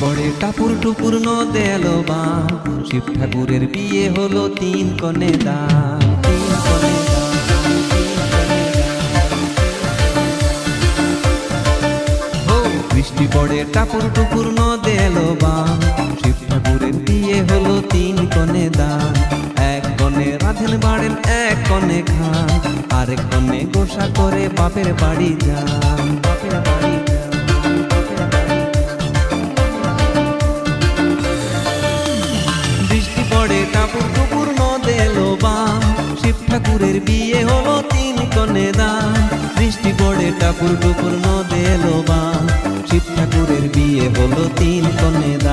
পড়ে টাপুর টুপুর নদে বা। শিব ঠাকুরের বিয়ে হলো তিন কনে দা। বৃষ্টি পড়ে টাপুর টুপুর নদে এলো বা। শিব ঠাকুরের বিয়ে হলো তিন কনে দা। এক কনে রাধেন বাড়েন, এক কনে খান। আরেক কনে গোসা করে বাপের বাড়ি যান। বাপের বাড়ি শিব ঠাকুরের বিয়ে হলো তিন কনে দান। বৃষ্টি পড়ে টাপুর টুপুর নদে লোবা শিব ঠাকুরের বিয়ে হলো তিন কনে দান।